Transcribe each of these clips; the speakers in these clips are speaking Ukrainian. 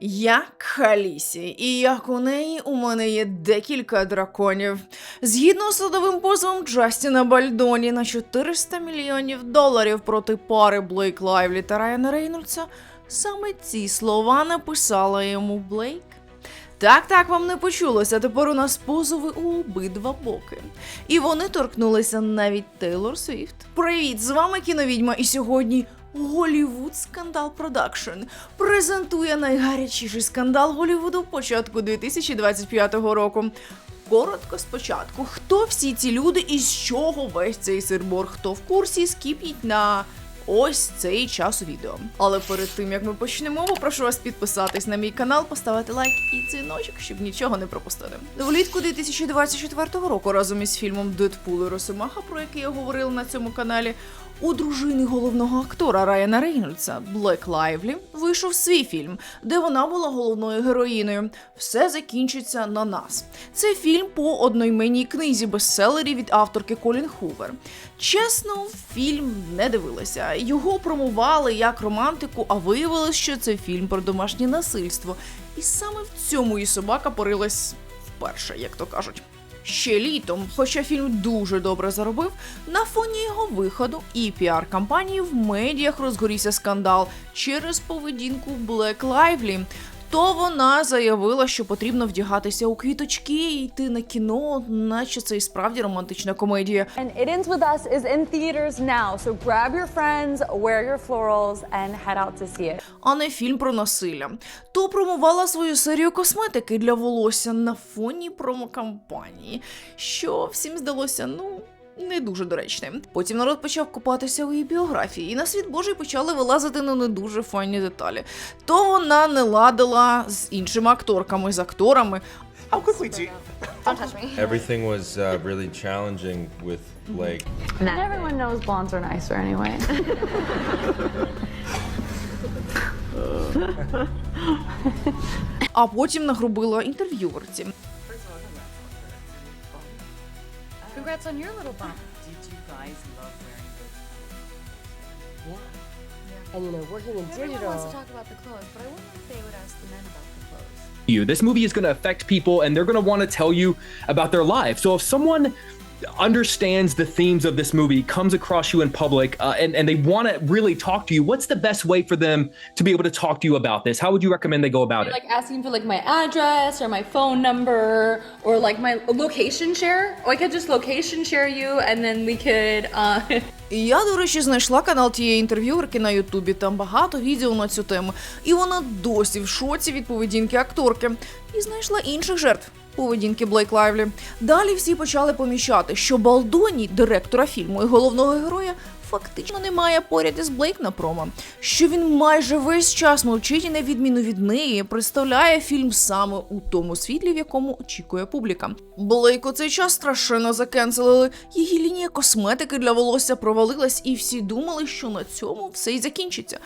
Я Халісі, і як у неї у мене є декілька драконів. Згідно з судовим позовом Джастіна Бальдоні на 400 мільйонів доларів проти пари Блейк Лайвлі та Райана Рейнольдса, саме ці слова написала йому Блейк. Так, так, вам не почулося. Тепер у нас позови у обидва боки. І вони торкнулися навіть Тейлор Свіфт. Привіт, з вами кіновідьма, і сьогодні Голівуд Скандал Продакшн презентує найгарячіший скандал Голівуду початку 2025 року. Коротко спочатку, хто всі ці люди і з чого весь цей сирбор? Хто в курсі, скіпніть на ось цей час відео. Але перед тим як ми почнемо, попрошу вас підписатись на мій канал, поставити лайк і дзвіночок, щоб нічого не пропустити. Влітку 2024 року разом із фільмом Дедпул і Росомаха, про який я говорила на цьому каналі. У дружини головного актора Райана Рейнольдса Блек Лайвлі вийшов свій фільм, де вона була головною героїною. Все закінчиться на нас. Це фільм по одноіменній книзі бестселері від авторки Колін Хувер. Чесно, фільм не дивилася. Його промували як романтику, а виявилось, що це фільм про домашнє насильство. І саме в цьому і собака порилась вперше, як то кажуть. Ще літом, хоча фільм дуже добре заробив, на фоні його виходу і піар-кампанії в медіях розгорівся скандал через поведінку Блек Лайвлі. То вона заявила, що потрібно вдягатися у квіточки і йти на кіно, наче це і справді романтична комедія. And It Ends With Us is in theaters now, so grab your friends, wear your florals, and head out to see it. а не фільм про насилля. То промувала свою серію косметики для волосся на фоні промокампанії, що всім здалося, ну. Не дуже доречним. Потім народ почав копатися у її біографії, і на світ Божий почали вилазити на не дуже файні деталі. То вона не ладила з іншими акторками, з акторами. How quickly do you? Don't touch me. Everything was uh, really challenging with Blake. Everyone knows blondes are nicer anyway. А потім нагрубила інтерв'юерці. Congrats on your little bump. Did you guys love wearing those? clothes? Yeah. And you know, working in Everyone digital. wants to talk about the clothes, but I wonder if they would ask the men about the clothes. you. This movie is going to affect people and they're going to want to tell you about their lives. So if someone understands the themes of this movie, comes across you in public, uh, and, and they want to really talk to you, what's the best way for them to be able to talk to you about this? How would you recommend they go about it? like asking for like my address or my phone number or like my location share. Or I could just location share you and then we could uh Я, до речі, знайшла канал тієї інтерв'юерки на Ютубі. Там багато відео на цю тему. І вона досі в шоці від поведінки акторки. І знайшла інших жертв поведінки Блейк Лайвлі. Далі всі почали помічати, що Балдоні, директора фільму і головного героя, фактично немає поряд із Блейк на промо. Що він майже весь час мовчить і на відміну від неї представляє фільм саме у тому світлі, в якому очікує публіка. Блейк у цей час страшенно закенселили. Її лінія косметики для волосся провалилась, і всі думали, що на цьому все й закінчиться.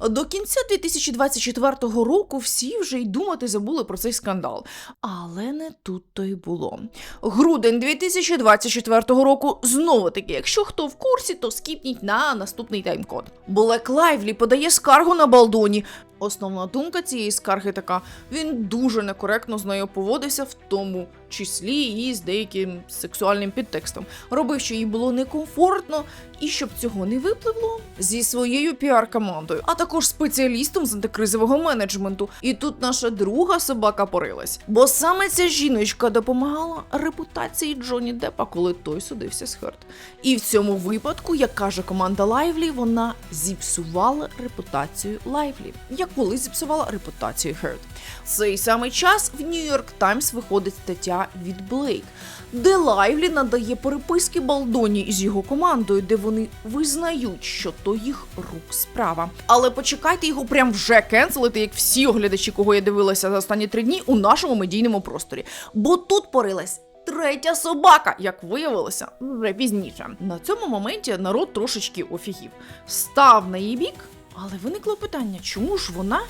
До кінця 2024 року всі вже й думати забули про цей скандал. Але не тут то й було. Грудень 2024 року знову таки, якщо хто в курсі, то скіпніть на наступний таймкод. Блек Лайвлі подає скаргу на Балдоні. Основна думка цієї скарги така: він дуже некоректно з нею поводився, в тому числі і з деяким сексуальним підтекстом. Робив, що їй було некомфортно, і щоб цього не випливло зі своєю піар-командою, а також спеціалістом з антикризового менеджменту. І тут наша друга собака порилась. Бо саме ця жіночка допомагала репутації Джонні Деппа, коли той судився з Херт. І в цьому випадку, як каже команда Лайвлі, вона зіпсувала репутацію Лайвлі, як коли зіпсувала репутацію Херт. Цей самий час в Нью-Йорк Таймс виходить стаття від Блейк, де Лайвлі надає переписки Балдоні із його командою, де вони визнають, що то їх рук справа. Але почекайте його прям вже кенселити, як всі оглядачі, кого я дивилася за останні три дні у нашому медійному просторі. Бо тут порилась. Третя собака, як виявилося, вже пізніше. На цьому моменті народ трошечки офігів. Став на її бік, але виникло питання, чому ж вона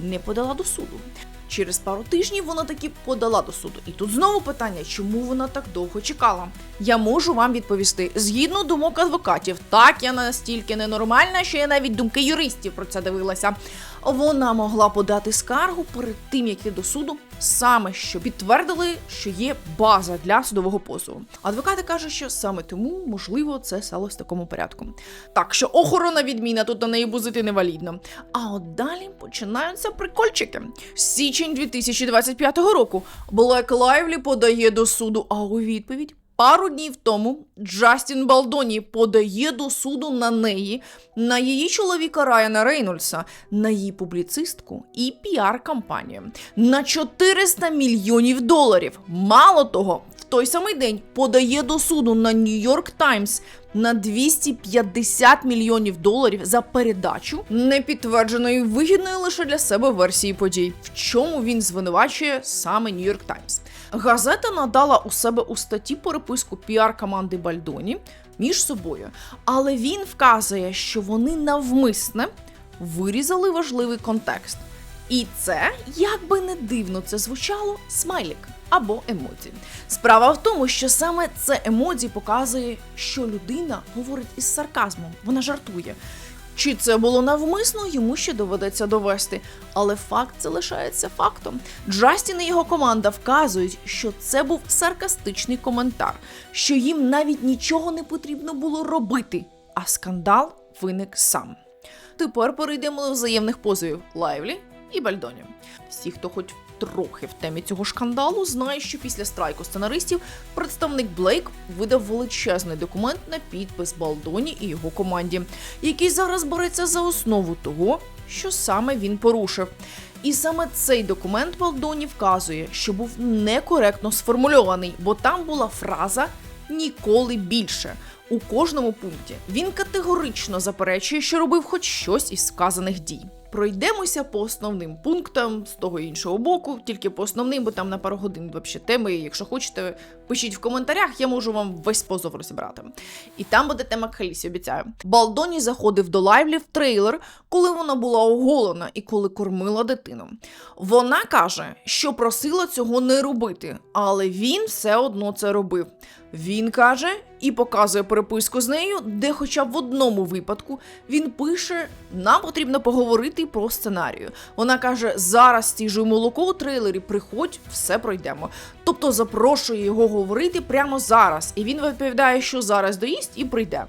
не подала до суду? Через пару тижнів вона таки подала до суду. І тут знову питання, чому вона так довго чекала? Я можу вам відповісти. Згідно думок адвокатів, так я настільки ненормальна, що я навіть думки юристів про це дивилася. Вона могла подати скаргу перед тим, як йти до суду, саме що підтвердили, що є база для судового позову. Адвокати кажуть, що саме тому, можливо, це сталося такому порядку. Так що охорона відміна тут на неї бузити невалідно. А от далі починаються прикольчики. Січень 2025 року. Блек Лайвлі подає до суду, а у відповідь. Пару днів тому Джастін Балдоні подає до суду на неї, на її чоловіка Райана Рейнольдса, на її публіцистку і піар-кампанію на 400 мільйонів доларів. Мало того, той самий день подає до суду на Нью-Йорк Таймс на 250 мільйонів доларів за передачу непідтвердженої вигідної лише для себе версії подій, в чому він звинувачує саме Нью-Йорк Таймс. Газета надала у себе у статті переписку піар-команди Бальдоні між собою, але він вказує, що вони навмисне вирізали важливий контекст. І це, як би не дивно це звучало, смайлік або емодзі. Справа в тому, що саме це емодзі показує, що людина говорить із сарказмом, вона жартує. Чи це було навмисно, йому ще доведеться довести. Але факт залишається фактом. Джастін і його команда вказують, що це був саркастичний коментар, що їм навіть нічого не потрібно було робити, а скандал виник сам. Тепер перейдемо до взаємних позовів Лайвлі і Бальдоні. Всі, хто хоч трохи в темі цього шкандалу, знають, що після страйку сценаристів представник Блейк видав величезний документ на підпис Балдоні і його команді, який зараз береться за основу того, що саме він порушив. І саме цей документ Балдоні вказує, що був некоректно сформульований, бо там була фраза ніколи більше. У кожному пункті він категорично заперечує, що робив хоч щось із сказаних дій. Пройдемося по основним пунктам з того іншого боку, тільки по основним, бо там на пару годин взагалі теми. Якщо хочете, пишіть в коментарях, я можу вам весь позов розібрати. І там буде тема Кхалісі, обіцяю. Балдоні заходив до лайвлі в трейлер, коли вона була оголена і коли кормила дитину. Вона каже, що просила цього не робити, але він все одно це робив. Він каже і показує переписку з нею, де, хоча б в одному випадку, він пише: нам потрібно поговорити про сценарію. Вона каже: зараз стіжуй молоко у трейлері, приходь, все пройдемо. Тобто запрошує його говорити прямо зараз, і він відповідає, що зараз доїсть і прийде.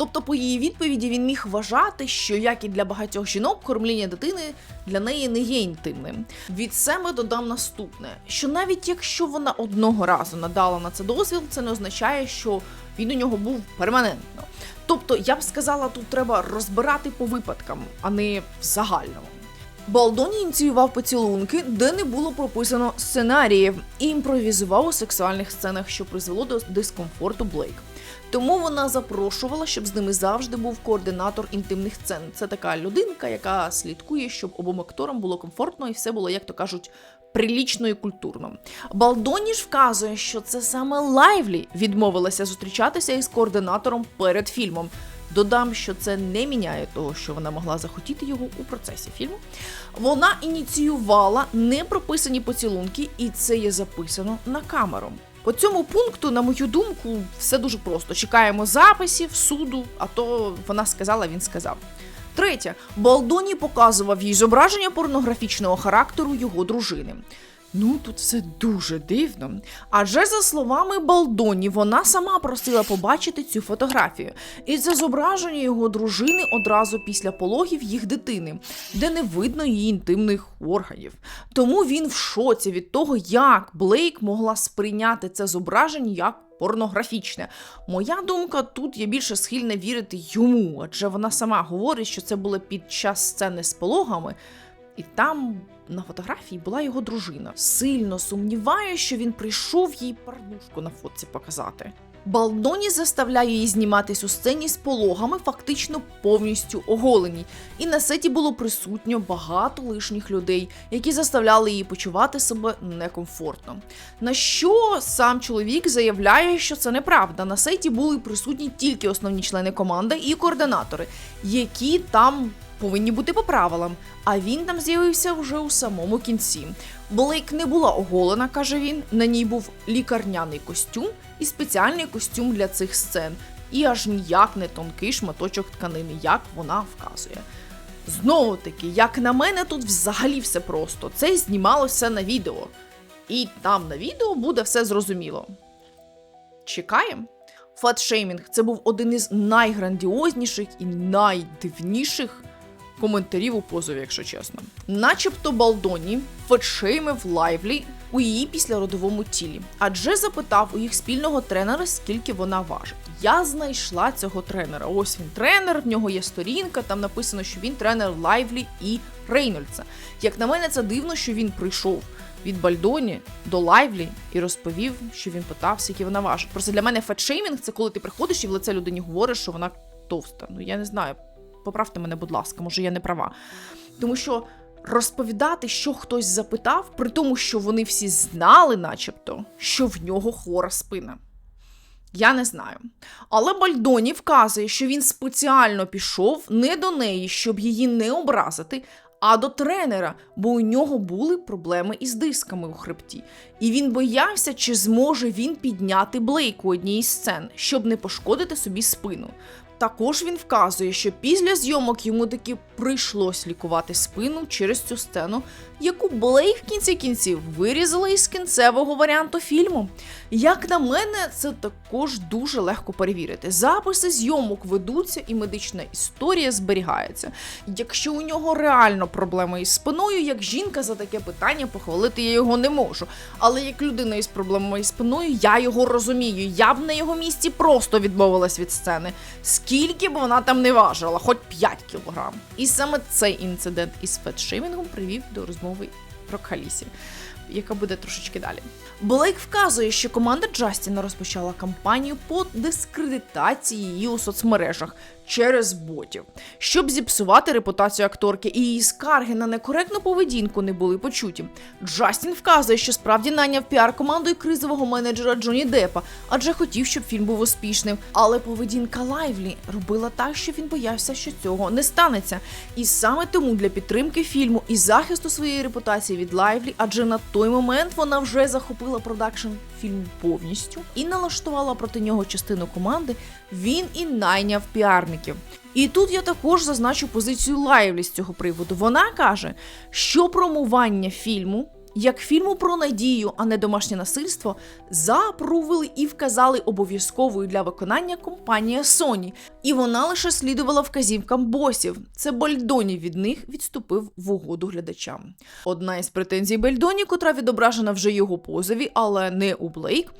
Тобто, по її відповіді він міг вважати, що як і для багатьох жінок, кормління дитини для неї не є інтимним. Від себе додам наступне: що навіть якщо вона одного разу надала на це дозвіл, це не означає, що він у нього був перманентно. Тобто, я б сказала, тут треба розбирати по випадкам, а не в загальному. Балдоні ініціював поцілунки, де не було прописано сценаріїв, і імпровізував у сексуальних сценах, що призвело до дискомфорту Блейк. Тому вона запрошувала, щоб з ними завжди був координатор інтимних сцен. Це така людинка, яка слідкує, щоб обом акторам було комфортно і все було, як то кажуть, прилічно і культурно. Балдоні ж вказує, що це саме Лайвлі відмовилася зустрічатися із координатором перед фільмом. Додам, що це не міняє того, що вона могла захотіти його у процесі фільму. Вона ініціювала непрописані поцілунки, і це є записано на камеру. По цьому пункту, на мою думку, все дуже просто. Чекаємо записів, суду, а то вона сказала, він сказав. Третє, Балдоні показував їй зображення порнографічного характеру його дружини. Ну, тут все дуже дивно. Адже, за словами Балдоні, вона сама просила побачити цю фотографію. І це зображення його дружини одразу після пологів їх дитини, де не видно її інтимних органів. Тому він в шоці від того, як Блейк могла сприйняти це зображення як порнографічне. Моя думка тут є більше схильна вірити йому, адже вона сама говорить, що це було під час сцени з пологами, і там на фотографії була його дружина. Сильно сумніваю, що він прийшов їй парнушку на фотці показати. Балдоні заставляє її зніматись у сцені з пологами, фактично повністю оголені. І на сеті було присутньо багато лишніх людей, які заставляли її почувати себе некомфортно. На що сам чоловік заявляє, що це неправда. На сеті були присутні тільки основні члени команди і координатори, які там повинні бути по правилам. А він там з'явився вже у самому кінці. Блейк не була оголена, каже він. На ній був лікарняний костюм і спеціальний костюм для цих сцен. І аж ніяк не тонкий шматочок тканини, як вона вказує. Знову таки, як на мене, тут взагалі все просто. Це знімалося на відео. І там на відео буде все зрозуміло. Чекаємо. Фатшеймінг це був один із найграндіозніших і найдивніших коментарів у позові, якщо чесно. Начебто Балдоні фетшеймив Лайвлі у її післяродовому тілі, адже запитав у їх спільного тренера, скільки вона важить. Я знайшла цього тренера. Ось він тренер, в нього є сторінка, там написано, що він тренер Лайвлі і Рейнольдса. Як на мене, це дивно, що він прийшов від Бальдоні до Лайвлі і розповів, що він питав, скільки вона важить. Просто для мене фетшеймінг це коли ти приходиш і в лице людині говориш, що вона товста. Ну я не знаю. Поправте мене, будь ласка, може я не права. Тому що розповідати, що хтось запитав, при тому, що вони всі знали, начебто, що в нього хвора спина. Я не знаю. Але Бальдоні вказує, що він спеціально пішов не до неї, щоб її не образити, а до тренера, бо у нього були проблеми із дисками у хребті. І він боявся, чи зможе він підняти Блейк у одній із сцен, щоб не пошкодити собі спину. Також він вказує, що після зйомок йому таки прийшлось лікувати спину через цю сцену, яку Блейк в кінці кінців вирізала із кінцевого варіанту фільму. Як на мене, це також дуже легко перевірити. Записи зйомок ведуться, і медична історія зберігається. Якщо у нього реально проблеми із спиною, як жінка за таке питання похвалити я його не можу. Але як людина із проблемами із спиною, я його розумію. Я б на його місці просто відмовилась від сцени. Скільки б вона там не важила, хоч 5 кілограм. І саме цей інцидент із фетшеймінгом привів до розмови про Калісі, яка буде трошечки далі. Блейк вказує, що команда Джастіна розпочала кампанію по дискредитації її у соцмережах через ботів, щоб зіпсувати репутацію акторки, і її скарги на некоректну поведінку не були почуті. Джастін вказує, що справді наняв піар-команду і кризового менеджера Джоні Деппа, адже хотів, щоб фільм був успішним. Але поведінка Лайвлі робила так, що він боявся, що цього не станеться. І саме тому для підтримки фільму і захисту своєї репутації від Лайвлі, адже на той момент вона вже захопила продакшн фільму повністю і налаштувала проти нього частину команди. Він і найняв піарників. І тут я також зазначу позицію Лайвлі з цього приводу. Вона каже, що промування фільму. Як фільму про надію, а не домашнє насильство, запровили і вказали обов'язковою для виконання компанія Sony, і вона лише слідувала вказівкам босів. Це Бальдоні від них відступив в угоду глядачам. Одна із претензій Бальдоні, котра відображена вже його позові, але не у Блейк,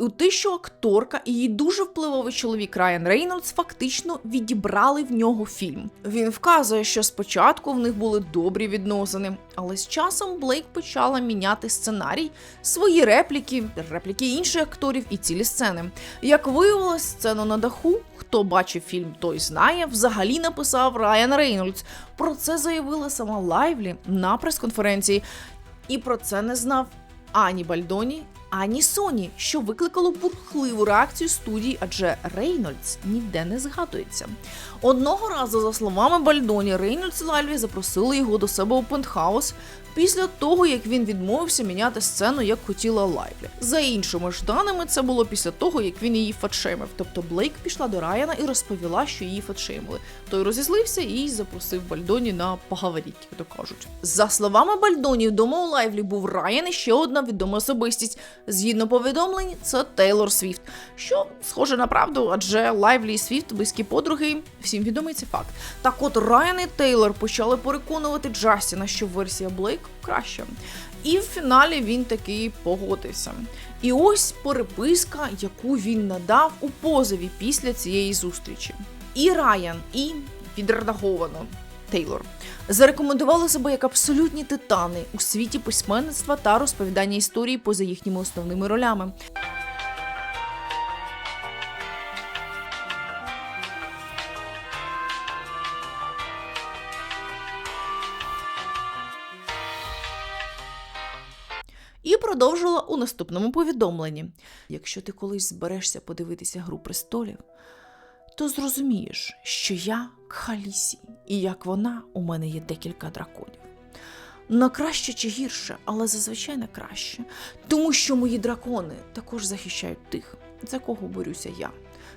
у те, що акторка і її дуже впливовий чоловік Райан Рейнольдс фактично відібрали в нього фільм. Він вказує, що спочатку в них були добрі відносини, але з часом Блейк почала міняти сценарій, свої репліки, репліки інших акторів і цілі сцени. Як виявилось, сцену на даху, хто бачив фільм, той знає, взагалі написав Райан Рейнольдс. Про це заявила сама Лайвлі на прес-конференції. І про це не знав ані Бальдоні, ані Соні, що викликало бурхливу реакцію студії, адже Рейнольдс ніде не згадується. Одного разу, за словами Бальдоні, Рейнольдс і Лайвлі запросили його до себе у пентхаус після того, як він відмовився міняти сцену, як хотіла Лайвлі. За іншими ж даними, це було після того, як він її фатшеймив. Тобто Блейк пішла до Райана і розповіла, що її фатшеймили. Той розізлився і запросив Бальдоні на поговоріть, як то кажуть. За словами Бальдоні, вдома у Лайвлі був Райан і ще одна відома особистість. Згідно повідомлень, це Тейлор Свіфт, що схоже на правду, адже Лайвлі і Свіфт близькі подруги. Всім відомий цей факт. Так от Райан і Тейлор почали переконувати Джастіна, що версія Блейк краща. І в фіналі він таки погодився. І ось переписка, яку він надав у позові після цієї зустрічі. І Райан, і відредаговано Тейлор зарекомендували себе як абсолютні титани у світі письменництва та розповідання історії поза їхніми основними ролями. І продовжила у наступному повідомленні: якщо ти колись зберешся подивитися Гру престолів, то зрозумієш, що я Кхалісі, і як вона, у мене є декілька драконів. На краще чи гірше, але зазвичай на краще, тому що мої дракони також захищають тих, за кого борюся я.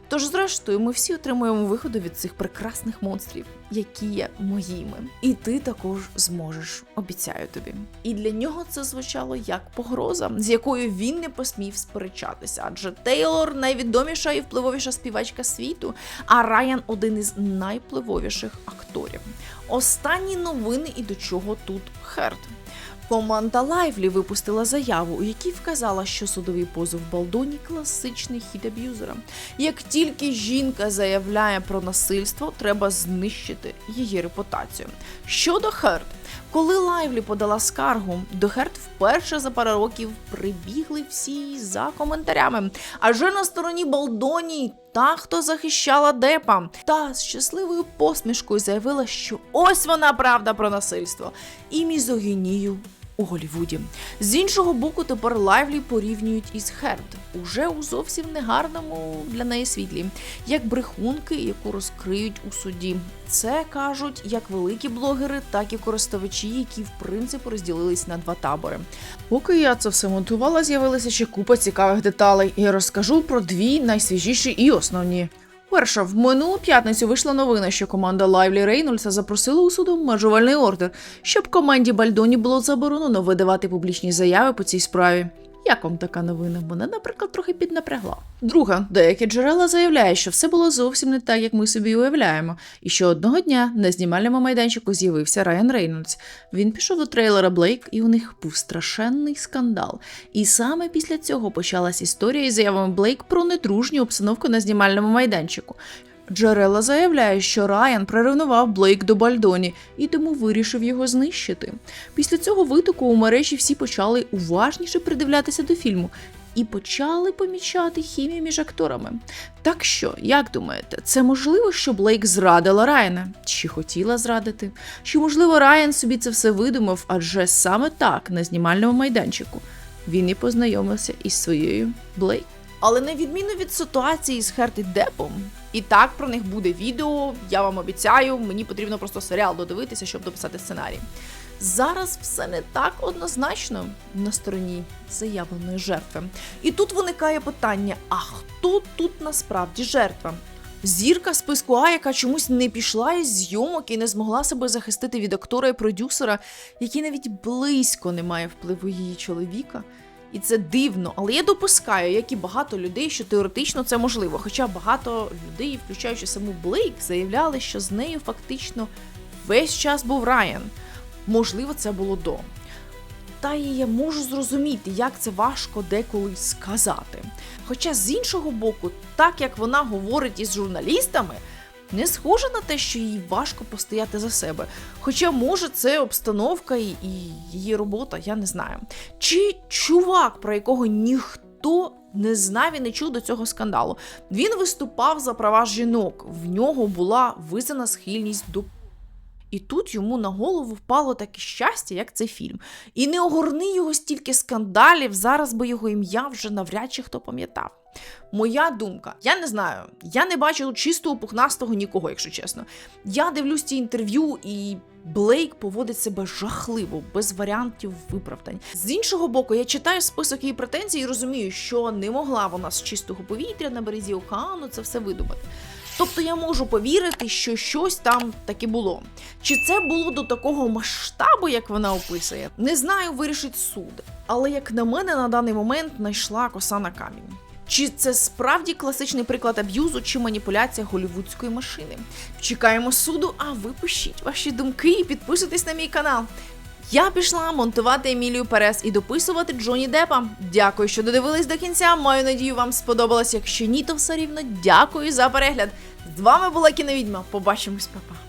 Тож, зрештою, ми всі отримуємо виходу від цих прекрасних монстрів, які є моїми. І ти також зможеш, обіцяю тобі. І для нього це звучало як погроза, з якою він не посмів сперечатися. Адже Тейлор найвідоміша і впливовіша співачка світу, а Райан один із найвпливовіших акторів. Останні новини і до чого тут Херт. Команда Лайвлі випустила заяву, у якій вказала, що судовий позов Балдоні класичний хід аб'юзера. Як тільки жінка заявляє про насильство, треба знищити її репутацію. Щодо Херт, коли Лайвлі подала скаргу, до Херт вперше за пару років прибігли всі за коментарями. Адже на стороні Балдоні та, хто захищала Депа, та з щасливою посмішкою заявила, що ось вона правда про насильство і мізогінію у Голівуді. З іншого боку, тепер Лайвлі порівнюють із Херд, уже у зовсім негарному для неї світлі, як брехунки, яку розкриють у суді. Це кажуть як великі блогери, так і користувачі, які в принципі розділились на два табори. Поки я це все монтувала, з'явилася ще купа цікавих деталей, я розкажу про дві найсвіжіші і основні. Перша, в минулу п'ятницю вийшла новина, що команда Лайвлі Рейнольдса запросила у суду межувальний ордер, щоб команді Бальдоні було заборонено видавати публічні заяви по цій справі. Як вам така новина? Мене, наприклад, трохи піднапрягла. Друга, деякі джерела заявляють, що все було зовсім не так, як ми собі уявляємо, і що одного дня на знімальному майданчику з'явився Райан Рейнольдс. Він пішов до трейлера Блейк, і у них був страшенний скандал. І саме після цього почалась історія із заявами Блейк про недружню обстановку на знімальному майданчику. Джерела заявляє, що Райан приревнував Блейк до Бальдоні і тому вирішив його знищити. Після цього витоку у мережі всі почали уважніше придивлятися до фільму і почали помічати хімію між акторами. Так що, як думаєте, це можливо, що Блейк зрадила Райана? Чи хотіла зрадити? Чи можливо Райан собі це все видумав, адже саме так на знімальному майданчику він і познайомився із своєю Блейк. Але на відміну від ситуації з Херти Депом, і так про них буде відео, я вам обіцяю, мені потрібно просто серіал додивитися, щоб дописати сценарій. Зараз все не так однозначно на стороні заявленої жертви. І тут виникає питання: а хто тут насправді жертва? Зірка списку А, яка чомусь не пішла із зйомок і не змогла себе захистити від актора і продюсера, який навіть близько не має впливу її чоловіка. І це дивно, але я допускаю, як і багато людей, що теоретично це можливо. Хоча багато людей, включаючи саму Блейк, заявляли, що з нею фактично весь час був Райан. Можливо, це було до. Та і я можу зрозуміти, як це важко деколи сказати. Хоча з іншого боку, так як вона говорить із журналістами, не схоже на те, що їй важко постояти за себе. Хоча, може, це обстановка і, і її робота, я не знаю. Чи чувак, про якого ніхто не знав і не чув до цього скандалу, він виступав за права жінок. В нього була визнана схильність до і тут йому на голову впало таке щастя, як цей фільм. І не огорни його стільки скандалів, зараз би його ім'я вже навряд чи хто пам'ятав. Моя думка, я не знаю, я не бачу чистого пухнастого нікого, якщо чесно. Я дивлюсь ці інтерв'ю і. Блейк поводить себе жахливо, без варіантів виправдань. З іншого боку, я читаю список її претензій і розумію, що не могла вона з чистого повітря на березі океану це все видумати. Тобто я можу повірити, що щось там таки було. Чи це було до такого масштабу, як вона описує? Не знаю, вирішить суд. Але як на мене, на даний момент знайшла коса на камінь. Чи це справді класичний приклад аб'юзу чи маніпуляція голівудської машини? Чекаємо суду, а ви пишіть ваші думки і підписуйтесь на мій канал. Я пішла монтувати Емілію Перес і дописувати Джоні Депа. Дякую, що додивились до кінця. Маю надію, вам сподобалось. Якщо ні, то все рівно дякую за перегляд. З вами була кіновідьма. Побачимось, папа.